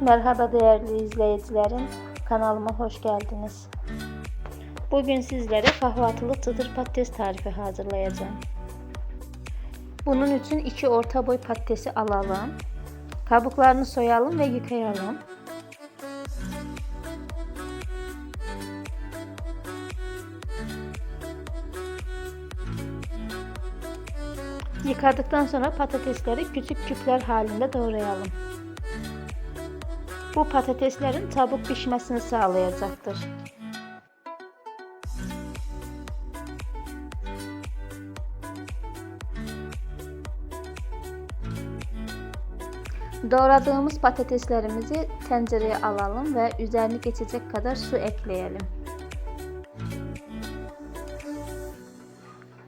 Merhaba değerli izleyicilerim. Kanalıma hoş geldiniz. Bugün sizlere kahvaltılık çıtır patates tarifi hazırlayacağım. Bunun için iki orta boy patatesi alalım. Kabuklarını soyalım ve yıkayalım. Yıkadıktan sonra patatesleri küçük küpler halinde doğrayalım. Bu patateslerin çabuk pişmesini sağlayacaktır. Doğradığımız patateslerimizi tencereye alalım ve üzerini geçecek kadar su ekleyelim.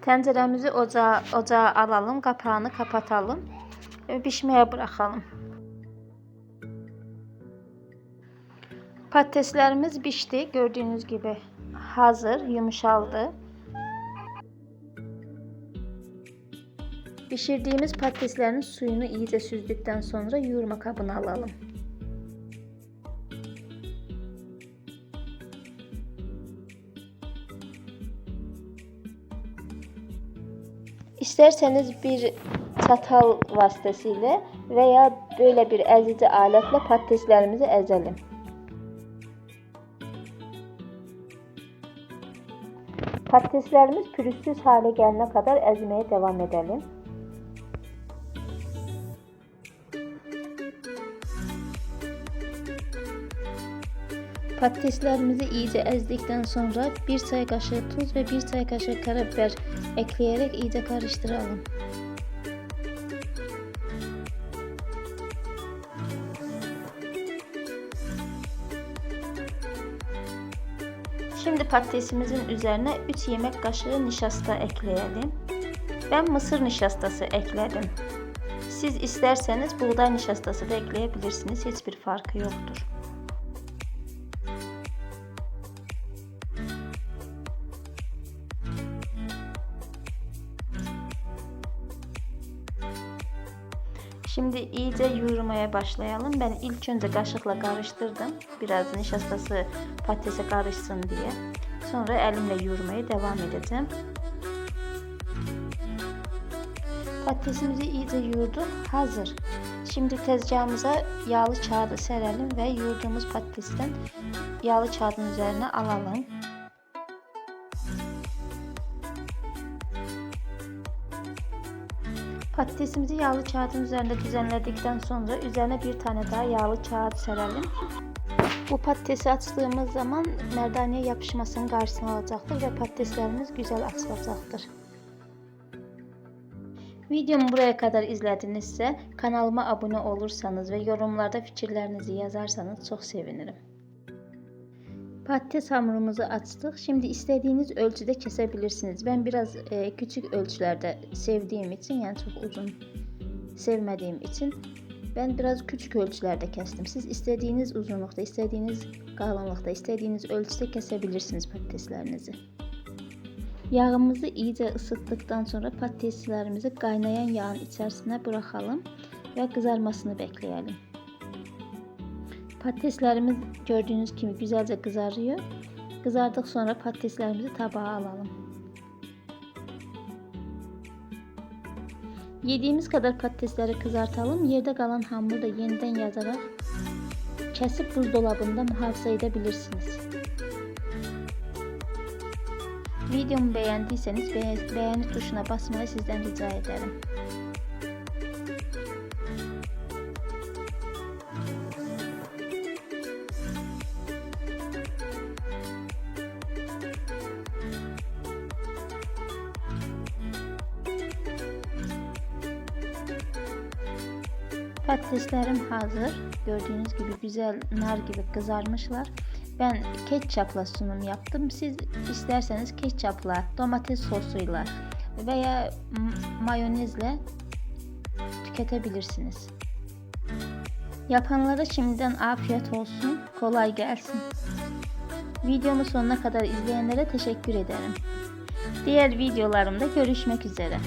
Tenceremizi ocağa, ocağa alalım, kapağını kapatalım ve pişmeye bırakalım. Patateslerimiz pişti. Gördüğünüz gibi hazır, yumuşaldı. Pişirdiğimiz patateslerin suyunu iyice süzdükten sonra yoğurma kabına alalım. İsterseniz bir çatal vasıtasıyla veya böyle bir ezici aletle patateslerimizi ezelim. Patateslerimiz pürüzsüz hale gelene kadar ezmeye devam edelim. Patateslerimizi iyice ezdikten sonra 1 çay kaşığı tuz ve 1 çay kaşığı karabiber ekleyerek iyice karıştıralım. Şimdi patatesimizin üzerine 3 yemek kaşığı nişasta ekleyelim. Ben mısır nişastası ekledim. Siz isterseniz buğday nişastası da ekleyebilirsiniz. Hiçbir farkı yoktur. Şimdi iyice yoğurmaya başlayalım. Ben ilk önce kaşıkla karıştırdım. Biraz nişastası patatese karışsın diye. Sonra elimle yoğurmaya devam edeceğim. Patatesimizi iyice yoğurduk. Hazır. Şimdi tezgahımıza yağlı kağıdı serelim ve yoğurduğumuz patatesten yağlı kağıdın üzerine alalım. Patatesimizi yağlı kağıdın üzerinde düzenledikten sonra üzerine bir tane daha yağlı kağıt serelim. Bu patatesi açtığımız zaman merdaneye yapışmasının karşısına alacaktır ve patateslerimiz güzel açılacaktır. Videomu buraya kadar izledinizse kanalıma abone olursanız ve yorumlarda fikirlerinizi yazarsanız çok sevinirim. Patates hamurumuzu açtık. Şimdi istediğiniz ölçüde kesebilirsiniz. Ben biraz e, küçük ölçülerde sevdiğim için yani çok uzun sevmediğim için ben biraz küçük ölçülerde kestim. Siz istediğiniz uzunlukta, istediğiniz kalınlıkta, istediğiniz ölçüde kesebilirsiniz patateslerinizi. Yağımızı iyice ısıttıktan sonra patateslerimizi kaynayan yağın içerisine bırakalım ve kızarmasını bekleyelim. Patateslerimiz gördüğünüz gibi güzelce kızarıyor. Kızardık sonra patateslerimizi tabağa alalım. Yediğimiz kadar patatesleri kızartalım. Yerde kalan hamuru da yeniden yazarak kesip buzdolabında muhafaza edebilirsiniz. Videomu beğendiyseniz beğeni tuşuna basmayı sizden rica ederim. Patateslerim hazır. Gördüğünüz gibi güzel nar gibi kızarmışlar. Ben ketçapla sunum yaptım. Siz isterseniz ketçapla, domates sosuyla veya mayonezle tüketebilirsiniz. Yapanlara şimdiden afiyet olsun, kolay gelsin. Videomu sonuna kadar izleyenlere teşekkür ederim. Diğer videolarımda görüşmek üzere.